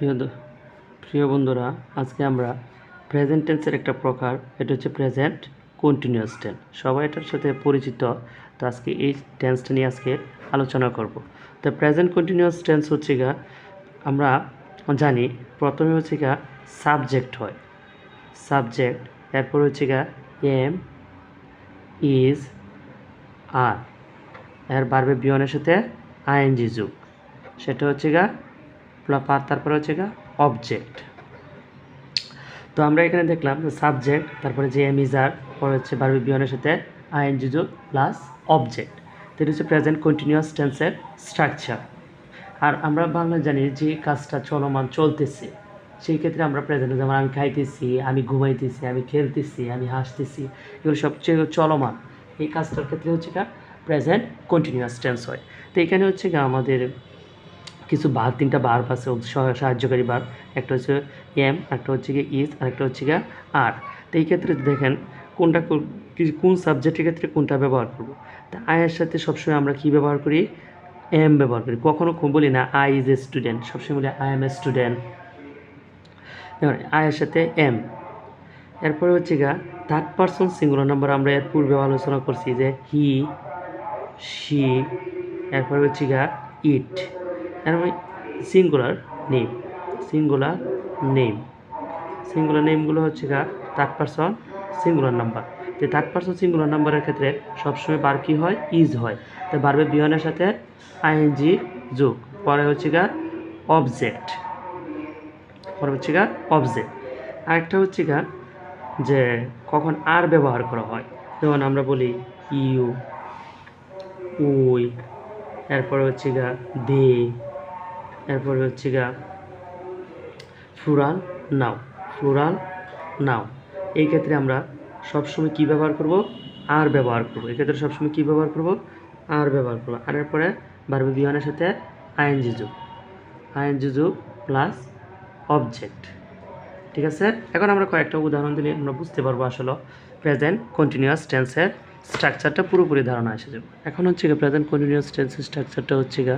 প্রিয় প্রিয় বন্ধুরা, আজকে আমরা প্রেজেন্ট টেন্সের একটা প্রকার, এটা হচ্ছে প্রেজেন্ট কন্টিনিউয়াস টেন্স সবাই এটার সাথে পরিচিত, তো আজকে এই টেন্সটা নিয়ে আজকে আলোচনা করব। তো প্রেজেন্ট কন্টিনিউয়াস টেন্স হচ্ছে গা আমরা জানি প্রথমে হচ্ছে গা সাবজেক্ট হয়। সাবজেক্ট এরপর হচ্ছে গা এম ইজ আর এর বারবে বিয়নের সাথে আইএনজি যুগ। সেটা হচ্ছে গা তারপরে হচ্ছে গা অবজেক্ট তো আমরা এখানে দেখলাম সাবজেক্ট তারপরে যে এমিজার পরে হচ্ছে বারবি বিয়নের সাথে আইএনজি যুগ প্লাস অবজেক্ট তো এটা হচ্ছে প্রেজেন্ট কন্টিনিউয়াস টেন্সের স্ট্রাকচার আর আমরা বাংলা জানি যে কাজটা চলমান চলতেছে। সেই ক্ষেত্রে আমরা প্রেজেন্ট যেমন আমি খাইতেছি, আমি ঘুমাইতেছি, আমি খেলতেছি, আমি হাসতেছি, এগুলো সবচেয়ে চলমান। এই কাজটার ক্ষেত্রে হচ্ছে গা প্রেজেন্ট কন্টিনিউয়াস টেন্স হয়। তো এখানে হচ্ছে গা আমাদের কিছু বার তিনটা বার আছে সাহায্যকারী বার একটা হচ্ছে এম একটা হচ্ছে গিয়ে ইজ আর একটা হচ্ছে গিয়ে আর তো এই ক্ষেত্রে দেখেন, কোনটা কোন সাবজেক্টের ক্ষেত্রে কোনটা ব্যবহার করব? তা আয়ের সাথে সবসময় আমরা কি ব্যবহার করি? এম ব্যবহার করি। কখনো খুব বলি না আই ইজ এ স্টুডেন্ট সবসময় বলি আই এম এ স্টুডেন্ট আয়ের সাথে এম এরপরে হচ্ছে গা থার্ড পার্সন সিঙ্গুলার নাম্বার আমরা এর পূর্বে আলোচনা করছি যে হি শি এরপরে হচ্ছে গা it singular name singular name singular নেমগুলো হচ্ছে গা থার্ড পার্সন সিঙ্গুলার নাম্বার তো থার্ড পার্সন সিঙ্গুলার নাম্বারের ক্ষেত্রে সবসময় বার কি হয়? ইজ হয়। তো বারবে বিহনের সাথে আইএনজি যোগ। পরে হচ্ছে গা অবজেক্ট পরে হচ্ছে গা অবজেক্ট আরেকটা হচ্ছে গা যে কখন আর ব্যবহার করা হয়। যেমন আমরা বলি ইউ উই এরপরে হচ্ছে গা দে এরপরে হচ্ছে গা ফ্লুরাল নাও ফ্লুরাল নাও। এই ক্ষেত্রে আমরা সবসময় কী ব্যবহার করব? আর ব্যবহার করব। এই ক্ষেত্রে সবসময় কী ব্যবহার করব? আর ব্যবহার করব। আর এরপরে বারবে বিহানের সাথে আইএনজি যুগ। আইএনজি যুগ প্লাস অবজেক্ট ঠিক আছে? এখন আমরা কয়েকটা উদাহরণ দিলে আমরা বুঝতে পারব আসলে প্রেজেন্ট কন্টিনিউয়াস টেন্সের স্ট্রাকচারটা পুরোপুরি ধারণা এসে যাবে। এখন হচ্ছে গা প্রেজেন্ট কন্টিনিউয়াস টেন্সের স্ট্রাকচারটা হচ্ছে গা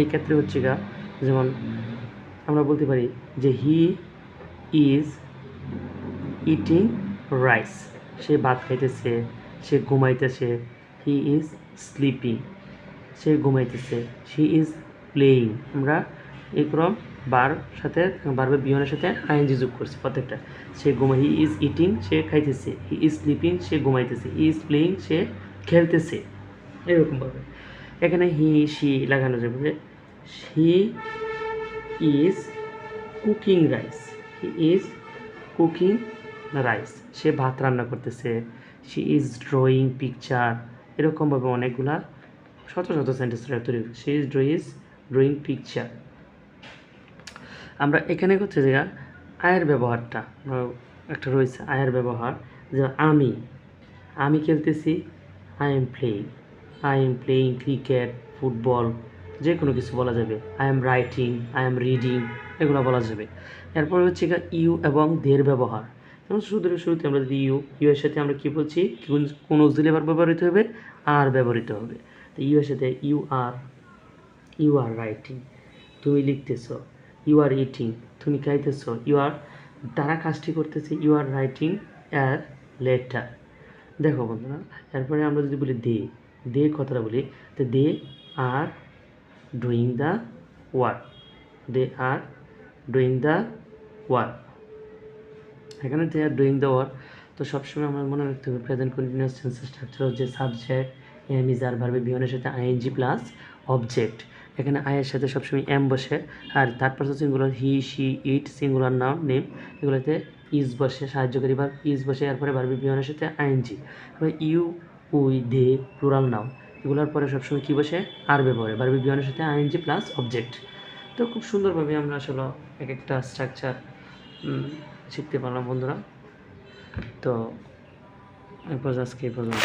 এই ক্ষেত্রে হচ্ছে গা যেমন আমরা বলতে পারি যে হি ইজ ইটিং রাইস সে ভাত খাইতেছে, সে ঘুমাইতেছে হি ইজ স্লিপিং সে ঘুমাইতেছে শি ইজ প্লেয়িং আমরা এই ক্রম বার সাথে, বারবার বিহনের সাথে আইএনজি যোগ করছে প্রত্যেকটা। সে ঘুমা হি ইজ ইটিং সে খাইতেছে। হি ইজ স্লিপিং সে ঘুমাইতেছে। হি ইজ প্লেয়িং সে খেলতেছে। এরকমভাবে এখানে হি সি লাগানো যাবে he is cooking rice he is cooking rice সে ভাত রান্না করতেছে। শি ইজ ড্রয়িং পিকচার এরকমভাবে অনেকগুলা শত শত সেন্টেন্স তৈরি she is draws drawing picture আমরা এখানে হচ্ছে যে আয়ের ব্যবহারটা একটা রয়েছে আয়ের ব্যবহার, যে আমি আমি খেলতেছি I am playing I am playing cricket football যে কোনো কিছু বলা যাবে। I am writing I am reading এগুলো বলা যাবে। এরপরে হচ্ছে ইউ এবং দের ব্যবহার। যেমন শুধু শুরুতে আমরা যদি ইউ ইউ এর সাথে আমরা কী বলছি, কোন কোন অক্সিলি ভার্ব ব্যবহৃত হবে? আর ব্যবহৃত হবে। তো ইউ এর সাথে you are you are writing তুমি লিখতেছ। ইউ আর ইটিং তুমি খাইতেছ ইউ আর তারা কাজটি করতেছে you are writing are letter দেখো বন্ধুরা, এরপরে আমরা যদি বলি দে দে কথাটা বলি, তো they are doing the work they are doing the work এখানে they are doing the work তো সবসময় আমার মনে রাখতে হবে প্রেজেন্ট কন্টিনিউয়াস টেন্সের স্ট্রাকচার হচ্ছে সাবজেক্ট এম ইজ আর ভার্বে বিহনের সাথে আইএনজি প্লাস অবজেক্ট এখানে আয়ের সাথে সবসময় এম বসে। আর third person singular he she it singular নাম নেম এগুলোতে ইজ বসে সাহায্যকারী ভার্ব ইজ বসে, এরপরে ভার্বে বিহনের সাথে ING you we they plural নাম এগুলোর পরে সবসময় কী বসে? আর ব্যবহারে ভার্বে বিহনের সাথে আইএনজি প্লাস অবজেক্ট তো খুব সুন্দরভাবে আমরা আসলে এক একটা স্ট্রাকচার শিখতে পারলাম বন্ধুরা। তো এরপর আজকে এই পর্যন্ত।